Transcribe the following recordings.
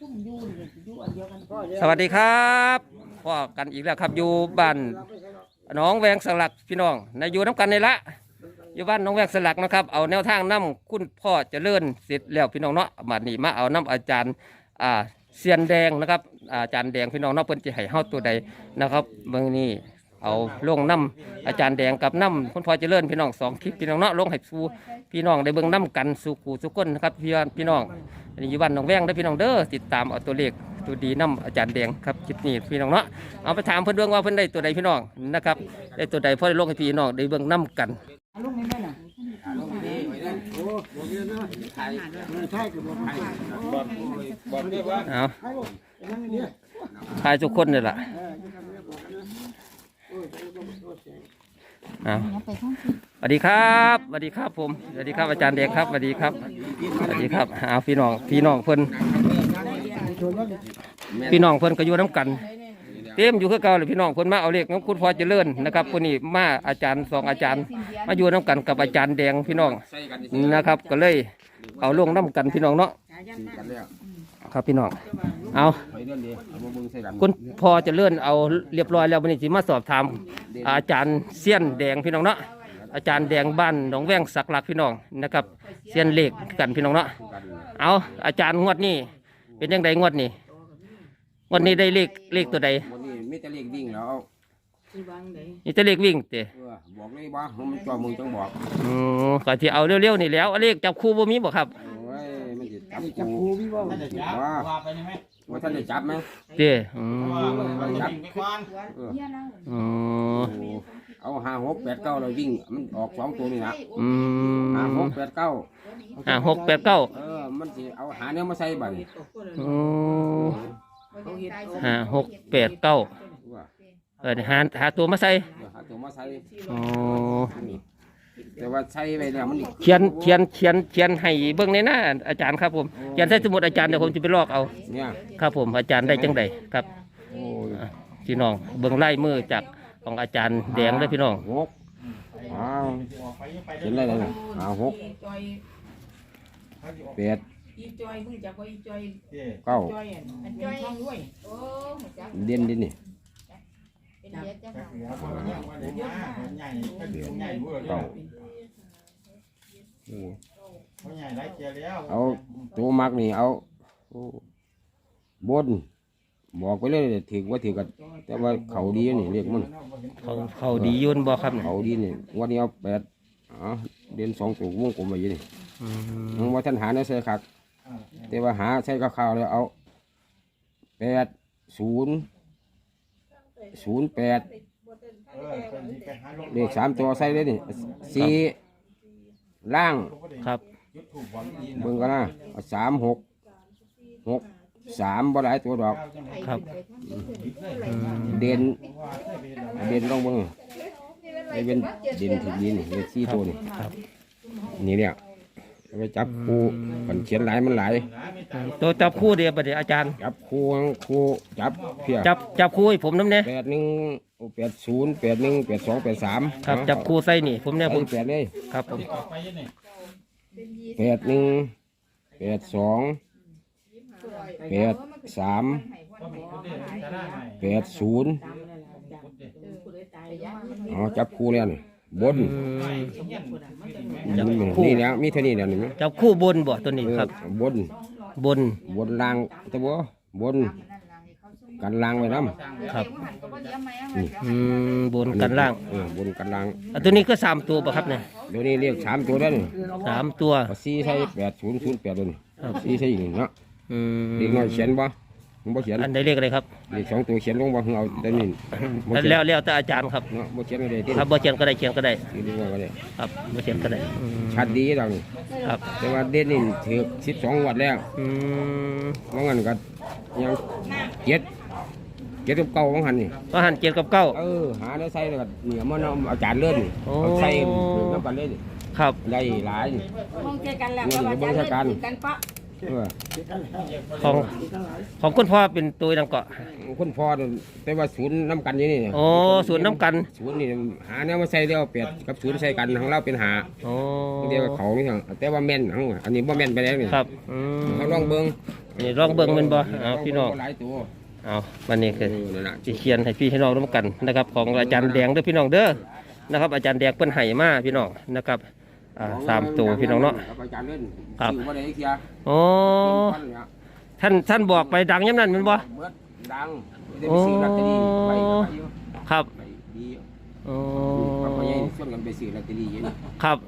ซุ่มอยูนี่อยูอันเดียวกันก็สวัสดีครับพ่อกันอีกแล้วครับอยู่บ้านหน้องแวงสลักพี่น้องในะอยู่น้ำกันในละอยู่บ้านหน้องแวงสลักนะครับเอาแนวทางน้ำคุณพ่อเจริญเสร็จแล้วพี่น้องเนาะมานี่มาเอาน้ำอาจารย์อ่าเซียนแดงนะครับอาจารย์แดงพี่น้องเนาะเพิ่นจะให้เฮาตัวใดนะครับเบิ่งนี่ เอาลงน้ำอาจารย์แดงกับน้ำคุณพ่อเจริญพี่น้องสองคลิปพี่น้องเนาะลงให้สู่พี่น้องได้เบิ่งน้ำกันสู่กูสู่คนนะครับพี่พี่น้องอันนี้อยู่บ้านหนองแวงเด้พี่น้องเด้อติดตามเอาตัวเลขตัวดีน้ำอาจารย์แดงครับคลิปนี้พี่น้องเนาะเอาไปถามเพิ่อนเบิ่งว่าเพิ่อนได้ตัวใดพี่น้องนะครับได้ตัวใดพอได้ลงให้พี่น้องได้เบิ่งน้ำกันลูกนี่แม่น่ะเอาถ่ายทุกคนนี่แหละ อาสวัสดีครับสวัสดีครับผมสวัสดีครับอาจารย์แดงครับสวัสดีครับสวัสดีครับเอาพี่น้องพี่น้องเพิ่นพี่น้องเพิ่นก็อยู่น้ำกัน เต็มอยู่คือเก่าเลยพี่น้องเพิ่นมาเอาเลขน้องคุณพ่อเจริญนะครับคนนี้มาอาจารย์สองอาจารย์ มาอยู่น้ำกันกับอาจารย์แดงพี่น้องนะครับ ก็เลยเอาลงน้ำกันพี่น้องเนาะ ครับพี่น้อง เอาไปเรื่องดีเอามาเบิ่งใส่กันคุณพ่อเจริญเอาเรียบร้อยแล้ววันนี้สิมาสอบถามอาจารย์เซียนแดงพี่น้องเนาะ อาจารย์แดงบ้านหนองแวงสักหลักพี่น้องนะครับเซียนเลขกันพี่น้องเนาะกันเอาอาจารย์งวดนี้เป็นยังไงงวดนี้งวดนี้ได้เลขเลขตัวใดวันนี้มีแต่เลขวิ่งแล้วนี่จะเลขวิ่งเตะเออบอกเลยว่ามันจอมึงจังบอกอืมก็ที่เอาเร็วๆนี่แหล้วเลขจับคู่บ่มีบ่ครับโอ้ ยมันจะจับกูว่าว่าท่านได้จับไหมเต้อืมจับเอออืมโอ้เอาห้าหกแปดเก้าเราวิ่งมันออกสองตัวนี่นะอืห้ามหกแปดเก้าห้าหกแปดเก้าเออมันสิเอาหาเนื้อมาใส่บัดนี้อืมห้าหกแปดเก้าว่าเออหาหาตัวมาใส่เออหาตัวมาใส่อ๋อนี่ แต่ว่าใส่ไปแล้วมันเขียนเขียนเขียนเขียนให้เบิ่งในหน้าอาจารย์ครับผมเขียนใส่สมุดอาจารย์เดี๋ยวผมจะไปลอกเอา เนี่ยครับผมอาจารย์ได้จังใดครับโอ้ยอะพี่น้องเบิ่งไล่มือจากของอาจารย์แดงเลยพี่น้องหกอ้าวเห็นได้เลยนะห้าหกแปดอีจอยมึงจักว่าอีจอยเก้าจอยอะมันจอยท้องด้วยโอ้หัวจักเด่นดินี่เป็นเด็ดจ้ะค่ะเก้า โอ้เอาตัวมักนี่เอาโอ้บน บอกไปเลยถือว่าถือกันแต่ว่าเขาดีนี่เรียกมันเขาเขาดีอยุนบ่ครับเนี่ยเขาดีนี่วันนี้เอาแปดอ๋อเด่นสองตัววงกลมไปอยู่นี่อืมมึงว่าท่านหาในใส่ขักแต่ว่าหาใส่ข้าวๆแล้วเอาแปดศูนย์ศูนย์แปดเลขสามตัวใส่เลยนี่สี่ ล่างครับเบิ่งกันนะเอาสามหกหกสามบ่หลายตัวดอก ครับอืมเด่นเด่นต้องเบิ่งไอ้เป็นเด่นถึงดีนี่เลขสี่ตัวนี่ครับนี่เนี่ยเอา ไปจับคู่มันเขียนหลายมันหลายตัวจับคู่เดียวประเดี๋ยวอาจารย์ จับคู่คู่จับเพียจับจับคู่ให้ผมน้ำเนี่ยแปดหนึ่งแปดศูนย์แปดหนึ่งแปดสองแปดสามครับจับคู่ใส่นี่ ผมเนี่ยผผมมแปดเลยครับผมแปดหนึ่งแปดสองแปดสามแปดศูนย์อ๋อจับคู่แล้วนี่ บนอืมนี่แล้วมีเท่านี้แล้วนี่มั้ยจับคู่บนบ่ตัวนี้ครับเออบนบน บนล่างตะบัวบนกันล่างไว้น้ครับหันก็บ่เยี่ยมไหมอะอืมบนำกันล่างเออบนกันล่างอันตัวนี้ก็สามตัวป่ะครับเนี่ยเดี๋ยวนี้เรียกสามตัวแล้วนี่สามตัว เอาสี่ใส่แปดศูนย์ศูนย์แปดตัวนี่ครับสี่ใส่อีกหนึ่งเนาะอืมเด็กน้อยเขียนบ่ ผมบ่เขียนอันใดเลขอะไรครับเด็กสองตัวเขียนลงบ่เอาแต่นี่บ่เขียนแล้วแล้วแต่อาจารย์ครับเนาะบ่เขียนก็ได้ที่ครับบ่เขียนก็ได้เขียนก็ได้ที่นี่ก็ได้ครับบ่เขียนก็ได้อืมชัดดีดอกนี่ครับแต่ว่าเด่นนี่ถือสิบสองวัดแล้วอืมว่างั้นก็ยังเจ็ดเจ็ดกับเก้าของหันนี่ก็หันเจ็ดกับเก้า เออหาได้ใส่แล้วก็เหนียวมันเอาอาจารย์เลื่อนนี่โอ้ เอาใส่น้ำกันเลยนี่ครับ ได้หลายนี่ มองเจอกันแล้วเงินก็ก็ว่าบ่จะใช่กันเล่นกันปะ เออของของคุณพ่อเป็นตัวดังเกาะคุณพ่อนี่แต่ว่าศูนย์น้ำกันอยู่นี่โอ้ศูนย์น้ำกันศูนย์นี่หาแนวมาใส่เดียวเปียดกับศูนย์ใส่กันของเราเป็นหาโอ้เดียวกับเขานี่ครับแต่ว่าแม่นของอันนี้ว่าแม่นไปแล้วนี่ครับอืมเขาลองเบิ้งนี่ลองเบิ่งแมันบ่เอาพี่น้องหลายตัวเอาวันนี้เอคืออนั่นน่ะสิเขียนให้พี่ให้น้องร่วมกันนะครับ ของอาจารย์แดงเด้อพี่น้องเด้อนะครับ อาจารย์แดงเพิ่นให้มาพี่น้องนะครับ อ่าสามตัวพี่น้องเนาะกับอาจารย์เล่นครับชื่อว่าได้เคียโอ้ท่านท่านบอกไปดังยามนั้นแม่นบ่ เบิดดังไม่ได้ไปซื้อลอตเตอรี่ไปก็ไปอยู่ครับไปดีโอ้เขาก็ยังชวนกันไปซื้อลอตเตอรี่อยู่นี่ครับ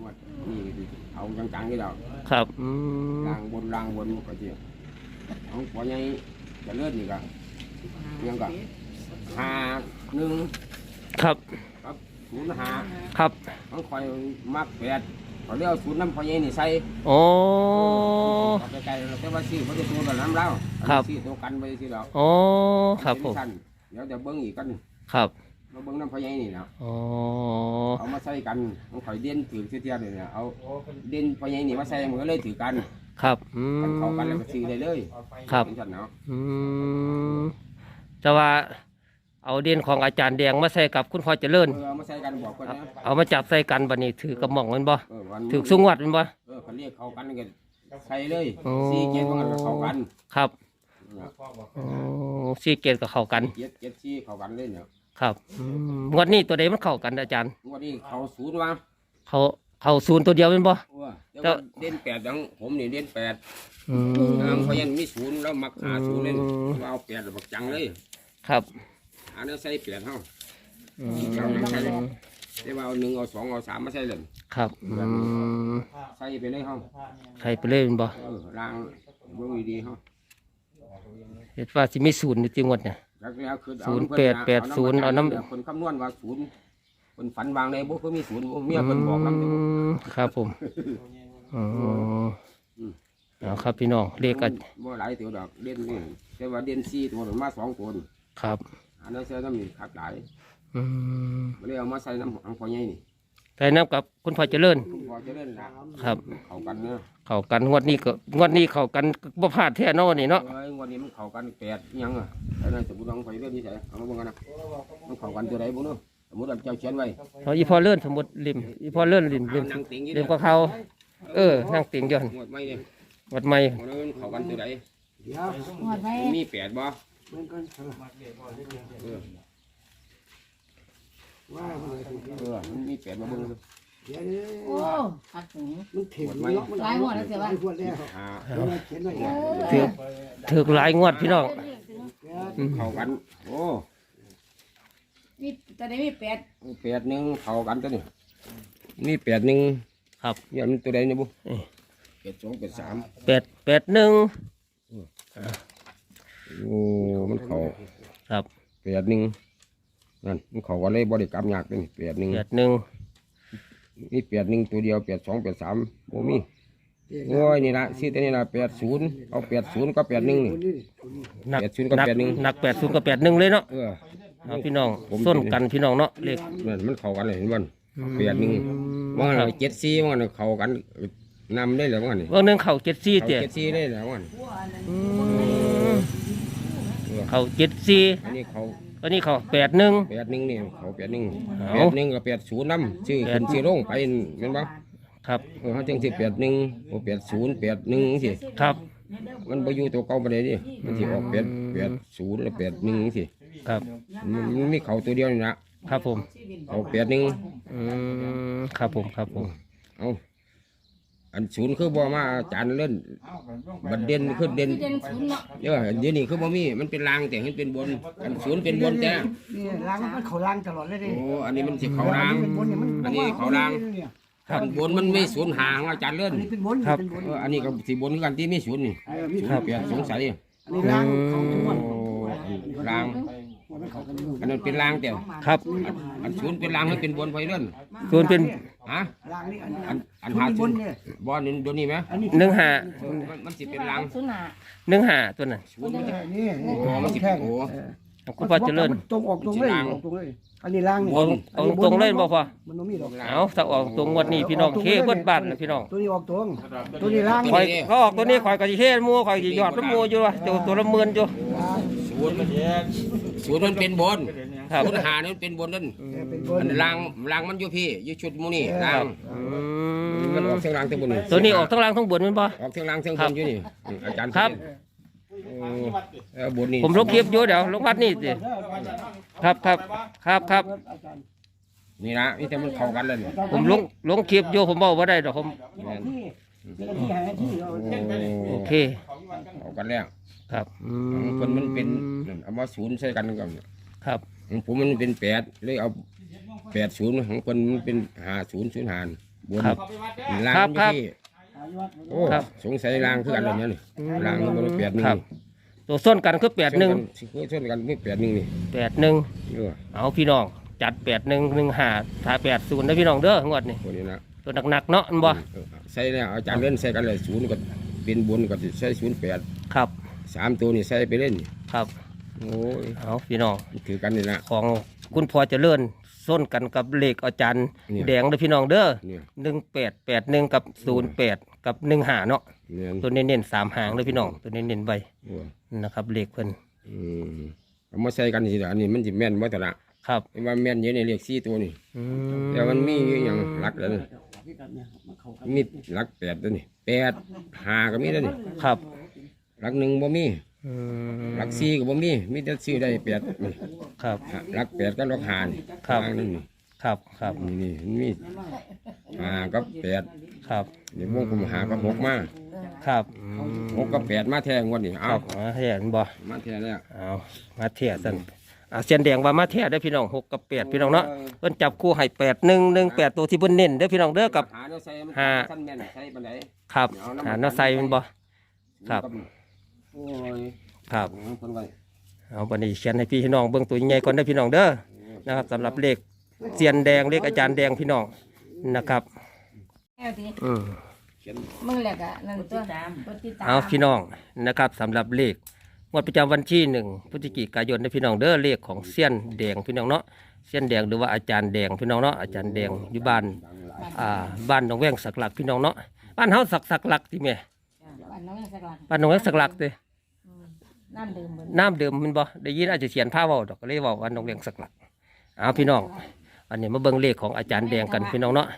งวดนี่เอาจังๆนี่แล้ว ครับอืมลางบนลางบนก็สิเอาพอใหญ่จะเลื่อนนี่ก็ยังก็ห้าหนึ่งครับครับ ศูนย์ห้าครับต้องคอยมักแปดเขาเรียกศูนย์น้ำพอใหญ่นี่ใส่โอ้ เอาไปไกลๆแต่ว่าซื้อเขาจะตัวกับน้ำเล่าครับ ซื้อตัวกันไปซื้อแล้วโอ้ครับผมเป็นสั้นเดี๋ยวจะเบิ้งอีกกันครับมาเบิ้งน้ำพอใหญ่นี่นะโอ้เอามาใส่กันต้องคอยเด่นถือเทียบเลยนะเอาเด่นพอใหญ่นี่มาใส่มันก็เลยถือกันครับอืกันเข้ากันแล้วมก็ซื้อได้เลยครับ เป็นสั้นเนาะ อืมแต่ว่า เอาเด่นของอาจารย์แดงมาใส่กับคุณพ่อเจริญ เออเอามาใส่กันบอกกันนะเอามาจับใส่กันบัดนี้ถือกระหม่องแมันบ่เออวันถือสุงวัดแมันบ่ เออเขาเรียกเข้ากันกันใส่เลยโอ้ สี่เจ็ดว่ากันก็เข้ากันครับโอ้สี่เกตกับเข้ากัน เจ็ดเจ็ดสี่เข้ากันเลยเนี่ยครับอืมงวดนี้ตัวใดมันเข้ากันอาจารย์ งวันนี้เข้าศูนย์วะเขาเข้าศูนย์ตัวเดียวแมันบ่ เออเดี๋ยวว่าเด่นแปดดังผมนี่เด่นแปดอืมทางพยันมีศูนย์แล้วมักหาศูนย์เลยอืมว่าเอาแปดแล้วบักจังเลย ครับ อันนั้นใส่แปดเท่าอืมได้ว่าเอาหนึ่งเอาสองเอาสามมาใส่เลยครับอืมใส่ไปเลยเฮาใครไปเล่นบ่เออล้างเบิ่งดีๆเฮาเห็นว่าสิมีศูนย์อยู่จริงวดเนี่ยแล้วแล้วคือศูนย์แปดแปดศูนย์เอาน้ำ คนคำนวณว่าศูนย์คนฝันวางในบุกเพิ่นมีศูนย์บ่เมียเพิ่นบอกนำอืมครับผมอ๋อเอาครับพี่น้องเรียกกันบ่หลายตัวดอกเด่นนี่แต่ว่าเด่นสี่ตัวมันมาสองตัวนี่ครับ อันนั้นเสื้อน้ำมีคักหลายอืมบ่ได้เอามาใส่น้ำอังพอใหญ่นี่ใส่น้ำกับคุณพ่อเจริญ พอจะเล่นละครับ เข้ากันเนาะเข้ากันงวดนี้ก็งวดนี้เข้ากันบ่พลาดแท้เนอนนี่เนาะ เอ้ยวันนี้มันเข้ากันแปดอิหยังอะแต่ในสมมุติอังพอเล่นนี่ใส่เอามาเบิ่งกันนะมันเข้ากันตัวใดบ่เนาะสมมุติว่าเจ้าเขียนไว้เอาอีพอเลื่อนสมมุติริมอีพอเลื่อนริมริมนั่งติงอยู่ริมก็เขาเออนั่งติงย้อนหมดไหมเนี่ยวัดใหม่มันเข้ากันตัวใดหมด ไหมมันมีแปดบ่เออเออมันมีแปดมาเบิ่งดูโอ้หักหูมันถึงหมดไหมหลายหมดแล้วเสียว่าหมดแล้วอ่าเขียนไว้ถือถือหลายงวดพี่น้องอืมเข้ากัน โอ้มีแต่ได้มีแปดแปดหนึ่งเข้ากันตัวนี้มีแปดหนึ่งครับเนี่ยมันตัวใดเนี่ยบุแปดสองแปดสามแปดแปดหนึ่ง โอ้มันเข้าครับแปดหนึ่งนั่นมันเข้ากันเลยบริกรรมยากเลยแปดหนึ่งแปดหนึ่งมีแปดหนึ่งตัวเดียวแปดสองแปดสามโอ้มีโอ้ยนี่ละซื้อตัวนี้ละแปดศูนย์เอาแปดศูนย์ก็แปดหนึ่งนี่หนักแปดศูนย์กับหนักแปดหนึ่งหนักแปดศูนย์กับแปดหนึ่งเลยเนาะเออเอาพี่น้องผมส้นกันพี่น้องเนาะเลขนั่นมันเข้ากันเลยเห็นบ่นแปดหนึ่งอืมว่าครับเจ็ดสี่ว่าเข้ากันนำได้แล้วว่านี่ว่าหนึ่งเข่าเจ็ดสี่เข้าเจ็ดเจ็ดสี่ได้แล้วว่านี่ เข่าเจ็ดสี่อันนี้เขาอันนี้เข่าแปดหนึ่ง แปดหนึ่งนี่เขาแปดหนึ่งเอา แปดหนึ่งกับแปดศูนย์น้ำชื่อขึ้นชื่อลงไปเห็นบ่ครับเออเขาจังสิแปดหนึ่งโอ้แปดศูนย์แปดหนึ่งสิครับมันไปอยู่ตัวเก่าไปเลยดิมันสิออกแปดแปดศูนย์แล้วแปดหนึ่งสิครับมันมันมีเขาตัวเดียวนี่นะครับผมเขาแปดหนึ่งอืมครับผมครับผมเอา อันศูนย์คือบ่มาอาจารย์เล่น บัดเด่นคือเด่นที่เด่นศูนย์เนาะเยอะเดี๋ยวนี้คือบ่มีมันเป็นรางแต่เห็นเป็นบน อันศูนย์เป็นบนแต่นี่ล้างมันเขาล้างตลอดเลยดิโอ้อันนี้มันสิเขาราง เป็นบนเนี่ยมันอันนี้เขาราง ครับอันบนมันไม่ศูนย์หางอาจารย์เล่นอันนี้เป็นบนครับ เป็นบนเอออันนี้ก็สิบนคือกันที่มีศูนย์นี่เออมีศูนย์เปลี่ยนสงสัยอันนี้ล้างเขาทุกวันโอ้รางมันเขากัน อยู่อันนั้นเป็นรางแต่ครับอันอันศูนย์เป็นรางให้เป็นบนไฟเลื่อนส่วนเป็นฮะล้างนี่อันอันอันบหานศูบนนย์เนี่ยบอลนี่เดี๋ยวนี้ไหมอันนี้หนึ่งหาเออมันมันสิเป็นรางศูนย์หาหนึ่งหาตัวนั้นศูนย์มันจะนี่โอ้มันสิแท่งโอ้คุณพ่อเจริญตรงออกตรงเลยออกตรงเลยอันนี้ล้างนี่เอาเอาตรงเล่นบ่พอมันไม่มีหรอกเอาถ้าออกตรงงวดนี้พี่น้องเคเบิดบ้านนะพี่น้องตัวนี้ออกตรงตัวนี้ล้างคอยเขาออกตัวนี้คอยก็สิเฮ็ดหมู่คอยสิยอดน้ำหมู่อยู่ว่ะตัวตัวละหมื่นอยู่ศูนย์ ศูนย์มันเป็นบนคครับ ศูนย์หานี่มันเป็นบนนั่นเออเป็นบนอันรางรางมันอยู่พี่อยู่ชุดหมูนี่รางอืมันออกมเส้นรางทั้งบนนี่ตัวนี้ออกทั้งล่างทั้งบนแมันบ่ ออกเส้นรางเส้นบนอยู่นี่อืมอาจารย์ครับ โอ้เออบนนี่ผมลงคลิปอยู่เดี๋ยวลงวัดนี่สิครับครับครับครับนี่นะนี่แต่มันเข้ากันเลยนี่ผมลงลงคลิปอยู่ผมบอกว่าได้ดอกผม ที่ที่หาที่เรา โอ้โอเค เข้ากันแล้ว ครับ อืของคนมันเป็นเอามาศูนย์ใส่กันกันครับ ของผมมันเป็นแปดเลยเอาแปดศูนย์ของคนมันเป็นหาศูนย์ศูนย์หารบนครับล่างครับอยู่ครับที่โอ้ครับ สงสัยล่างคือกันเลยเนี่ยนี่ล่างมันเป็นแปดหนึ่งครับ ตัวส้นกันคือแปดหนึ่งคือชนกันไม่แปดหนึ่งนี่แปดหนึ่งเออเอาพี่น้อง จัดแปดหนึ่งหนึ่งห้าถ้าแปดศูนย์นะพี่น้องเด้องวดนี่ตัวนี้นะตัวหนักๆเนาะอันบ่เออใส่เนี่ยอาจารย์เล่นใส่กันเลยศูนย์ก็เป็นบนก็ใส่ศูนย์แปดครับ สามตัวนี่ใส่ไปเล่นนี่ครับโอ้ยเอาพี่น้องถือกันนี่นะของคุณพ่อเจริญส้นกันกับเลขอาจารย์เนี่ย แดงเด้อพี่น้องเด้อเนี่ยหนึ่งแปดแปดหนึ่งกับศูนย์แปดกับหนึ่งห้าเนาะเนี่ยตัวเน้นๆสามหางเลยพี่น้องตัวเน้นๆไปโอ้ยนะครับเลขเพิ่นอืมเอามาใส่กันสิอันนี้มันสิแม่นบ่ตละครับเห็นว่าแม่นอยู่ในเลขสี่ตัวนี่ อืแต่มันมีอยู่อย่างหลักแล้วนี่มีหลักแปดตัวนี่แปดหาก็มีแล้วนี่ครับ หลักหนึ่งบ่มีอืมหลักสี่ก็บ่มีมีแต่ซื้อได้แปดนี่ครับหลักแปดก็หลักหานี่ครับทางนั่นนี่ครับครับนี่นี่มันมีหากับแปดครับเดี๋ยววงกลมหากับหกมาครับอืมหกกับแปดมาแทงวันนี้คเอารับมาเทียนบ่มาแทงแล้ว เอามาเทียสั่นอ่าเสียนแดงว่ามาเทียได้อพี่น้องหกกับแปดพี่น้องเนาะเพิ่นจับคู่ให้แปดหนึ่งหนึ่งแปดตัวที่เพิ่นเน้นเด้อพี่น้องเด้อกับ หาเนื้อใส่มันหา สั้นแม่นใส่ปานใดครับหาเนาะใส่แมันบ่ ครับ โอ้ยครับ เอาคนไว้เอาบันนี้เขียนให้พี่น้องเบิ่งตัวใหญ่ก่อนเด้อพี่น้องเด้อนะครับสำหรับเลขเสียนแดงเลขอาจารย์แดงพี่น้องนะครับแก้วทีอืมมึงแหละกะนั่นตัวกดติดตามเอาพี่น้องนะครับสำหรับเลขงวดประจำวันที่หนึ่งพฤศจิกายนเด้อพี่น้องเด้อเลขของเสียนแดงพี่น้องเนาะเสียนแดงหรือว่าอาจารย์แดงพี่น้องเนาะอาจารย์แดงอยู่บ้านอ่าบ้านหนองแวงสักหลักพี่น้องเนาะบ้านเฮาสักสักหลักที่แม่ บ้านน้องยังสักหลังบ้านหนองแวงสักหลักเด้น้ำดื่มเหมือนน้ำเดิมมันบ่ได้ยินอาจจะเขียนผ้าเว้าดอกก็เลยเว่าวันนองเลียงสักหลักเอาพี่น้อง อันนี้มาเบิ่งเลขของอาจารย์แดงกันพี่น้องเนาะ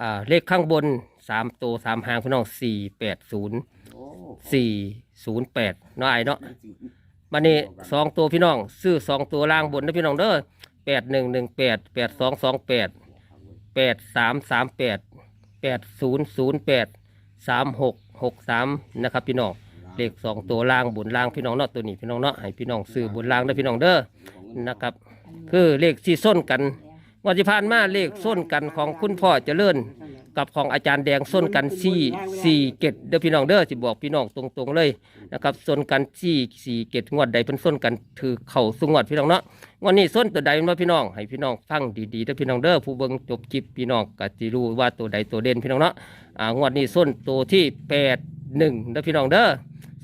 อ่าเลขข้างบนสามตัวสามหางพี่น้องสี่แปดศูนย์สี่ศูนย์แปดเนาะไอ้เนาะมานี่สองตัวพี่น้องซื้อสองตัวล่างบนนะพี่น้องเด้อแปดหนึ่งหนึ่งแปดแปดสองสองแปดแปดสามสามแปดแปดศูนย์ศูนย์แปดสามหก หกสามนะครับพี่น้องเลขสองตัวล่างบนล่างพี่น้องเนาะตัวนี้พี่น้องเนาะให้พี่น้องซื้อบนล่างเด้อพี่น้องเด้อนะครับ คือเลขที่ส้นกันงวันที่ผ่านมาเลขส้นกันของคุณพ่อเจริญ กับของอาจารย์แดงส้นกันสี่สี่เกตเด้อพี่น้องเด้อสิบอกพี่น้องตรงๆเลยนะครับส้นกันสี่สี่เกตงวดใดเป็นส้นกันถือเข่าสุงวดพี่น้องเนาะงวันนี้ส้นตัวใดมาพี่น้อง ให้พี่น้องฟังดีๆเด้อพี่น้องเด้อผู้เบิ่งจบคลิปพี่น้องก็จะรู้ว่าตัวใดตัวเด่นพี่น้องเนาะอ่างวดนี้ส้นตัวที่แปดหนึ่งเด้อพี่น้องเด้อ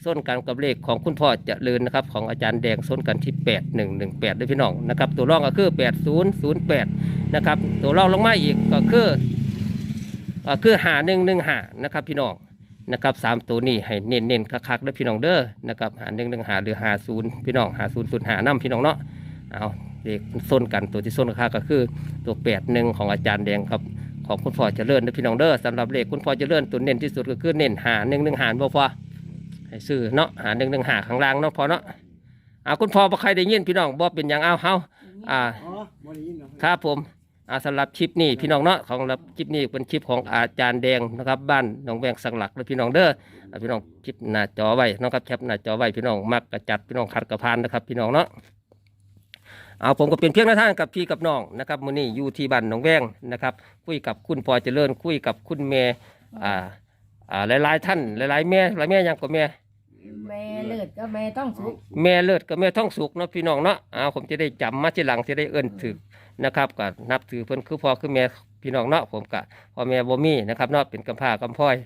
ส้นกันกับเลขของคุณพ่อเจริญนะครับของอาจารย์แดงส้นกันที่8 1 1 8ด้วยพี่น้องนะครับตัวรองก็คือ 8 0 0 8 นะครับตัวรองลงมาอีกก็คือ คือหาหนึ่งหนึ่งหานะครับพี่น้องนะครับสามตัวนี้ให้เน้นเน้นๆคักๆด้วยพี่น้องเด้อนะครับหาหนึ่งหนึ่งหาหรือหาศูนย์พี่น้องหาศูนย์ศูนย์หาน้ำพี่น้องเนาะเอาเลขส้นกันตัวที่ส้นคักๆก็คือตัวแปดหนึ่งของอาจารย์แดงครับของคุณพ่อเจริญด้วยพี่น้องเด้อสำหรับเลขคุณพ่อเจริญตัวเน้นที่สุดก็คือเน้นหาหนึ่งหนึ่งหาบ่พอให้ซื้อเนาะหาหนึ่งหนึ่งหาข้างล่างเนาะพอเนาะเอาคุณพ่อบ่ใครได้ยินพี่น้องบ่เป็นอย่างเอาเฮาอ่าอ๋อบ่ได้ยินหรอกครับผม อาสำหรับคลิปนี้พี่น้องเนาะของรับคลิปนี้เป็นคลิปของอาจารย์แดงนะครับ บ้านหนองแวงสังหลักและพี่น้องเด้ออ่าพี่น้องคลิปหน้าจอไว้นะครับแคปหน้าจอไว้พี่น้องมักกระจัดพี่น้องขัดกระพานนะครับ พี่น้องเนาะเอาผมก็เป็นเพียงหน้าทางกับพี่กับน้องนะครับมื้อนี้อยู่ที่บ้านหนองแวงนะครับคุยกับคุณพอเจริญคุยกับคุณแม่อ่าอ่าหลายๆท่านหลายๆแม่หลายแม่ยังก็แม่ แม่เลือดก็แม่ต้องสุกแม่เลิศกับแม่ท้องสุกเนาะพี่น้องเนาะเอาผมจะได้จำมาทีหลังจะได้เอิ้นถือนะครับก็นับถือเพิ่นคือพ่อคือแม่พี่น้องเนาะผมก็พ่อแม่บ่มีนะครับเนาะเป็นกำพร้ากำพร้อย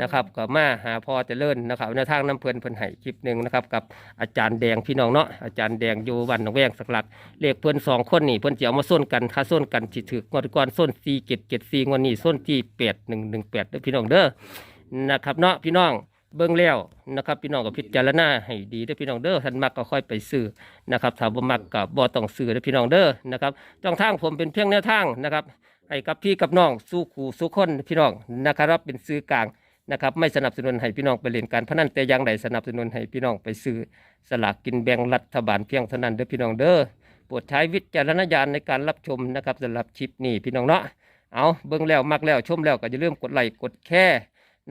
นะครับก็มาหาพ่อเจริญนะครับในทางน้ำเพิ่นเพิ่นให้คลิปหนึ่งนะครับกับอาจารย์แดงพี่น้องเนาะอาจารย์แดงอยู่บ้านหนองแวงสักหลักเลขเพิ่นสองคนนี่เพิ่นจะเอามาส้นกันค่าส้นกันสิถืองวดก่อนส้น4 7 7 4งวดนี้ส้นที่8 1 1 8เด้อพี่น้องเด้อนะครับเนาะพี่น้อง เบิ่งแล้วนะครับพี่น้องก็พิจารณาให้ดีเด้อพี่น้องเด้อท่านมักก็ค่อยไปซื้อนะครับถ้าบ่มักก็บ่ต้องซื้อเด้อพี่น้องเด้อนะครับช่องทางผมเป็นเพียงแนวทางนะครับให้กับพี่กับน้องสู้ขู่สู้คนพี่น้องนะครับเป็นซื้อกลางนะครับไม่สนับสนุนให้พี่น้องไปเล่นการพนันแต่อย่างใดสนับสนุนให้พี่น้องไปซื้อสลากกินแบ่งรัฐบาลเพียงเท่านั้นเด้อพี่น้องเด้อโปรดใช้วิจารณญาณในการรับชมนะครับสำหรับคลิปนี้พี่น้องเนาะเอาเบิ่งแล้วมักแล้วชมแล้วก็อย่าลืมกดไลค์กดแชร์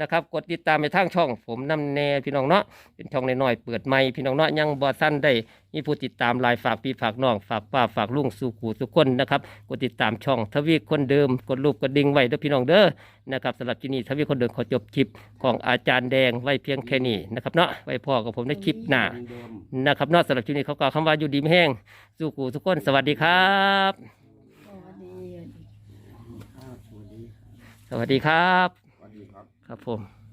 นะครับกดติดตามในทางช่อง ผมนำแน่พี่น้องเนาะเป็นช่องน้อยๆเปิดใหม่พี่น้องเนาะยังบอสั้นได้มีผู้ติดตามหลายฝากพี่ฝากน้องฝากป้าฝากลุงสู่ขู่ทุกคนนะครับกดติดตามช่องทวีคนเดิม กดรูปกดดิ่งไว้เด้อพี่น้องเด้อนะครับสำหรับที่นี่ทวีคนเดิมขอจบคลิปของอาจารย์แดงไว้เพียงแค่นี้นะครับเนาะไว้พอกับผมในคลิปหน้านะครับเนาะสำหรับที่นี่เขากล่าวคำว่าอยู่ดีไม่แห้งสู่ขู่ทุกคนสวัสดีครับ สวัสดีสวัสดีครับสวัสดีครับ ครับผม